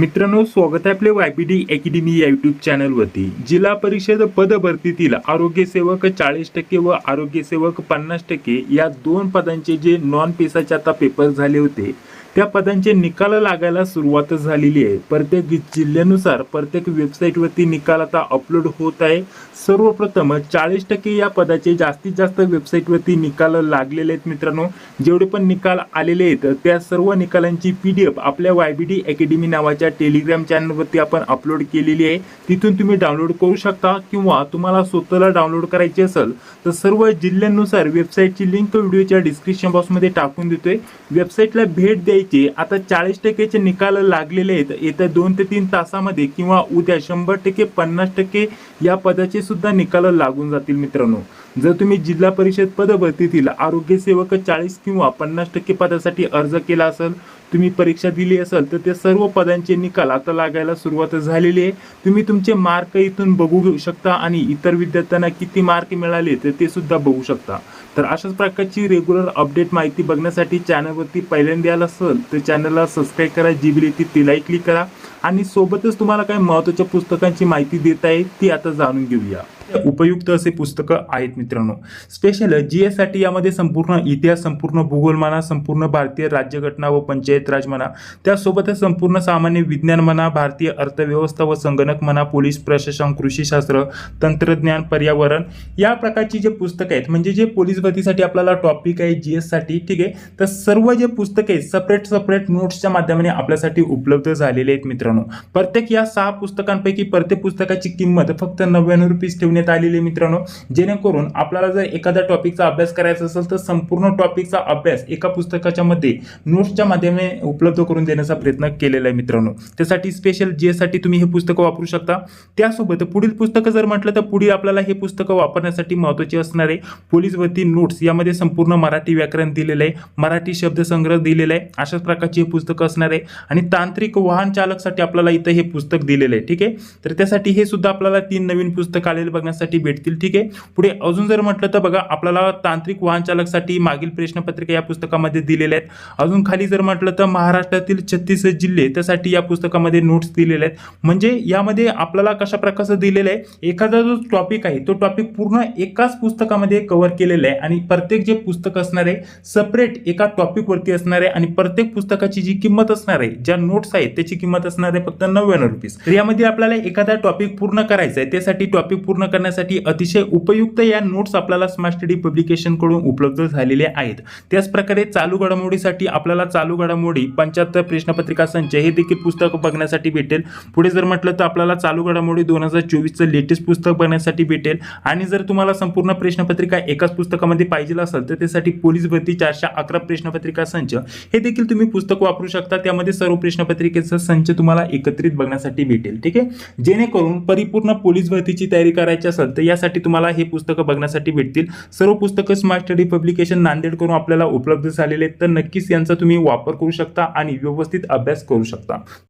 मित्रांनो स्वागत आहे आपले वाय बी डी अकॅडमी या युट्यूब चॅनलवरती जिल्हा परिषद पदभरतीतील आरोग्य सेवक चाळीस टक्के व आरोग्य सेवक पन्नास टक्के या दोन पदांचे जे नॉन पेसाचे आता पेपर झाले होते त्या पदांचे निकाल लागायला सुरुवात झालेली आहे. प्रत्येक जिल्ह्यानुसार प्रत्येक वेबसाईटवरती निकाल आता अपलोड होत आहे. सर्वप्रथम चाळीस टक्के या पदाचे जास्तीत जास्त वेबसाईटवरती निकाल लागलेले आहेत मित्रांनो. जेवढे पण निकाल आलेले आहेत त्या सर्व निकालांची पी डी एफ आपल्या वाय बी डी अकॅडमी नावाच्या टेलिग्राम चॅनलवरती आपण अपलोड केलेली आहे. तिथून तुम्ही डाउनलोड करू शकता किंवा तुम्हाला स्वतःला डाउनलोड करायची असेल तर सर्व जिल्ह्यांनुसार वेबसाईटची लिंक व्हिडिओच्या डिस्क्रिप्शन बॉक्समध्ये टाकून देतोय. वेबसाईटला भेट द्यायची आता चाळीस टक्केचे निकाल लागलेले आहेत. येत्या दोन ते तीन तासामध्ये किंवा उद्या शंभर टक्के पन्नास टक्के या पदाचे सुद्धा निकाल लागून जातील मित्रांनो. जर तुम्ही जिल्हा परिषद पदभरतीतील आरोग्य सेवक चाळीस किंवा पन्नास टक्के पदासाठी अर्ज केला असेल तुम्ही परीक्षा दिली असेल तर ते सर्व पदांचे निकाल आता लागायला सुरुवात झालेली आहे. तुम्ही तुमचे मार्क इथून बघू घेऊ शकता आणि इतर विद्यार्थ्यांना किती मार्क मिळाले तर ते सुद्धा बघू शकता. तर अशाच प्रकारची रेग्युलर अपडेट माहिती बघण्यासाठी चॅनलवरती पहिल्यांदा आला असेल तर चॅनलला सबस्क्राईब करा जी बिल येते तिलाही क्लिक करा. आणि सोबतच तुम्हाला काही महत्त्वाच्या पुस्तकांची माहिती देत आहे ती आता जाणून घेऊया. उपयुक्त असे पुस्तकं आहेत मित्रांनो. स्पेशल जी एससाठी यामध्ये संपूर्ण इतिहास संपूर्ण भूगोल म्हणा संपूर्ण भारतीय राज्यघटना व पंचायत राज म्हणा त्यासोबतच संपूर्ण सामान्य विज्ञान म्हणा भारतीय अर्थव्यवस्था व संगणक म्हणा पोलीस प्रशासन कृषीशास्त्र तंत्रज्ञान पर्यावरण या प्रकारची जे पुस्तकं आहेत म्हणजे जे पोलीस भरतीसाठी आपल्याला टॉपिक आहे जी एससाठी ठीक आहे? तर सर्व जे पुस्तके आहेत सपरेट सपरेट नोट्सच्या माध्यमाने आपल्यासाठी उपलब्ध झालेले आहेत मित्रांनो. प्रत्येक या सहा पुस्तकांपैकी प्रत्येक पुस्तकाची किंमत फक्त नव्याण्णव रुपीज ठेवण्यात आलेली मित्रांनो. जेणेकरून आपल्याला जर एखाद्या टॉपिकचा अभ्यास करायचा असेल तर संपूर्ण टॉपिकचा अभ्यास एका पुस्तकाच्या मध्ये नोट्सच्या माध्यमाने उपलब्ध करून देण्याचा प्रयत्न केलेला आहे मित्रांनो. त्यासाठी स्पेशल जे साठी तुम्ही हे पुस्तकं वापरू शकता. त्यासोबत पुढील पुस्तकं जर म्हटलं तर पुढील आपल्याला हे पुस्तकं वापरण्यासाठी महत्त्वाचे असणार आहे. पोलीस भरती नोट्स यामध्ये संपूर्ण मराठी व्याकरण दिलेलं आहे. मराठी शब्दसंग्रह दिलेला आहे. अशाच प्रकारची हे पुस्तकं असणार आहे. आणि तांत्रिक वाहन चालकसाठी आपल्याला इथं हे पुस्तक दिलेलं आहे. ठीक आहे? तर त्यासाठी हे सुद्धा आपल्याला तीन नवीन पुस्तक आलेले बघण्यासाठी भेटतील. ठीक आहे? पुढे अजून जर म्हटलं तर बघा आपल्याला तांत्रिक वाहन चालकसाठी मागील प्रश्नपत्रिका या पुस्तकामध्ये दिलेल्या आहेत. अजून खाली जर म्हटलं तर महाराष्ट्रातील छत्तीस जिल्हे त्यासाठी या पुस्तकामध्ये नोट्स दिलेले आहेत. म्हणजे यामध्ये आपल्याला कशा प्रकारचं दिलेलं आहे? एखादा जो टॉपिक आहे तो टॉपिक पूर्ण एकाच पुस्तकामध्ये कव्हर केलेला आहे आणि प्रत्येक जे पुस्तक असणार आहे सपरेट एका टॉपिकवरती असणार आहे आणि प्रत्येक पुस्तकाची जी किंमत असणार आहे ज्या नोट्स आहेत त्याची किंमत असणार आहे फक्त नव्याण्णव रुपीज. तर यामध्ये आपल्याला एखादा टॉपिक पूर्ण करायचा आहे त्यासाठी टॉपिक पूर्ण करण्यासाठी अतिशय उपयुक्त या नोट्स आपल्याला स्मार्ट स्टडी पब्लिकेशनकडून उपलब्ध झालेले आहेत. त्याच प्रकारे चालू घडामोडीसाठी आपल्याला चालू घडामोडी पंच्याहत्तर प्रश्नपत्रिका संच हे देखील पुस्तक बघण्यासाठी भेटेल. पुढे जर म्हटलं तर आपल्याला चालू घडामोडी दोन हजार चोवीसचं लेटेस्ट पुस्तक बघण्यासाठी भेटेल. आणि जर तुम्हाला संपूर्ण प्रश्नपत्रिका एकाच पुस्तकामध्ये पाहिजे असेल तर त्यासाठी पोलीस भरती चारशे अकरा प्रश्नपत्रिका संच हे देखील तुम्ही पुस्तक वापरू शकता. त्यामध्ये सर्व प्रश्नपत्रिकेचा संच तुम्हाला एकत्रित बघण्यासाठी भेटेल. ठीक आहे? जेणेकरून परिपूर्ण पोलीस भरतीची तयारी करायची असेल तर यासाठी तुम्हाला हे पुस्तकं बघण्यासाठी भेटतील. सर्व पुस्तकं स्मार्ट स्टडी पब्लिकेशन नांदेड करून आपल्याला उपलब्ध झालेले आहेत. तर नक्कीच यांचा तुम्ही वापर करू शकता आणि व्यवस्थित अभ्यास करू शकता.